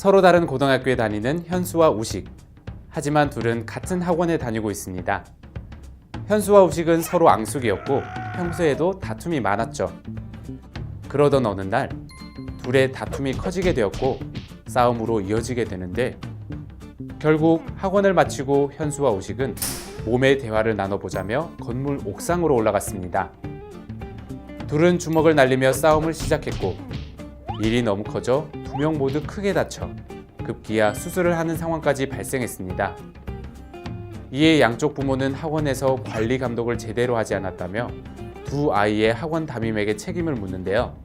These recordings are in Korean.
서로 다른 고등학교에 다니는 현수와 우식. 하지만 둘은 같은 학원에 다니고 있습니다. 현수와 우식은 서로 앙숙이었고 평소에도 다툼이 많았죠. 그러던 어느 날 둘의 다툼이 커지게 되었고 싸움으로 이어지게 되는데 결국 학원을 마치고 현수와 우식은 몸의 대화를 나눠보자며 건물 옥상으로 올라갔습니다. 둘은 주먹을 날리며 싸움을 시작했고 일이 너무 커져 두 명 모두 크게 다쳐 급기야 수술을 하는 상황까지 발생했습니다. 이에 양쪽 부모는 학원에서 관리 감독을 제대로 하지 않았다며 두 아이의 학원 담임에게 책임을 묻는데요.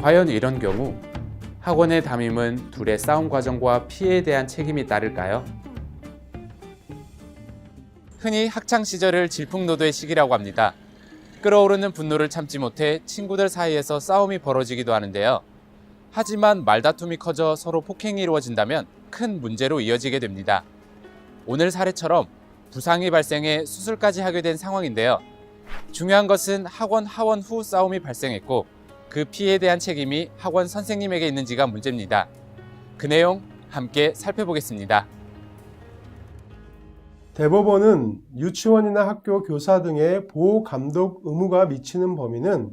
과연 이런 경우 학원의 담임은 둘의 싸움 과정과 피해에 대한 책임이 따를까요? 흔히 학창 시절을 질풍노도의 시기라고 합니다. 끓어오르는 분노를 참지 못해 친구들 사이에서 싸움이 벌어지기도 하는데요. 하지만 말다툼이 커져 서로 폭행이 이루어진다면 큰 문제로 이어지게 됩니다. 오늘 사례처럼 부상이 발생해 수술까지 하게 된 상황인데요. 중요한 것은 학원 하원 후 싸움이 발생했고 그 피해에 대한 책임이 학원 선생님에게 있는지가 문제입니다. 그 내용 함께 살펴보겠습니다. 대법원은 유치원이나 학교 교사 등의 보호 감독 의무가 미치는 범위는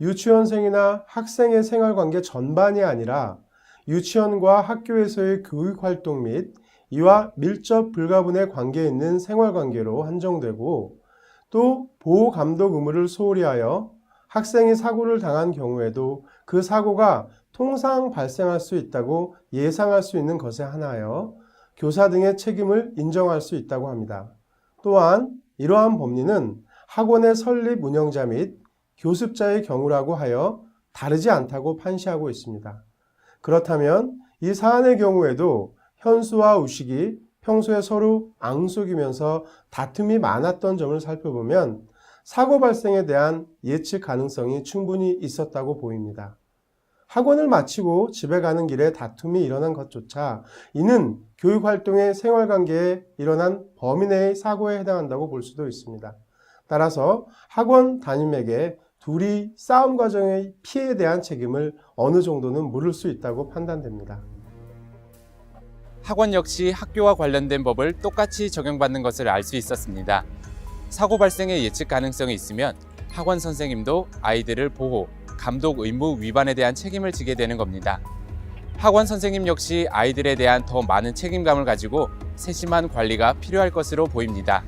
유치원생이나 학생의 생활관계 전반이 아니라 유치원과 학교에서의 교육활동 및 이와 밀접 불가분의 관계에 있는 생활관계로 한정되고 또 보호 감독 의무를 소홀히 하여 학생이 사고를 당한 경우에도 그 사고가 통상 발생할 수 있다고 예상할 수 있는 것에 한하여 교사 등의 책임을 인정할 수 있다고 합니다. 또한 이러한 법리는 학원의 설립 운영자 및 교습자의 경우라고 하여 다르지 않다고 판시하고 있습니다. 그렇다면 이 사안의 경우에도 현수와 우식이 평소에 서로 앙숙이면서 다툼이 많았던 점을 살펴보면 사고 발생에 대한 예측 가능성이 충분히 있었다고 보입니다. 학원을 마치고 집에 가는 길에 다툼이 일어난 것조차 이는 교육활동의 생활관계에 일어난 범위 내의 사고에 해당한다고 볼 수도 있습니다. 따라서 학원 담임에게 둘이 싸움 과정의 피해에 대한 책임을 어느 정도는 물을 수 있다고 판단됩니다. 학원 역시 학교와 관련된 법을 똑같이 적용받는 것을 알 수 있었습니다. 사고 발생의 예측 가능성이 있으면 학원 선생님도 아이들을 보호, 감독 의무 위반에 대한 책임을 지게 되는 겁니다. 학원 선생님 역시 아이들에 대한 더 많은 책임감을 가지고 세심한 관리가 필요할 것으로 보입니다.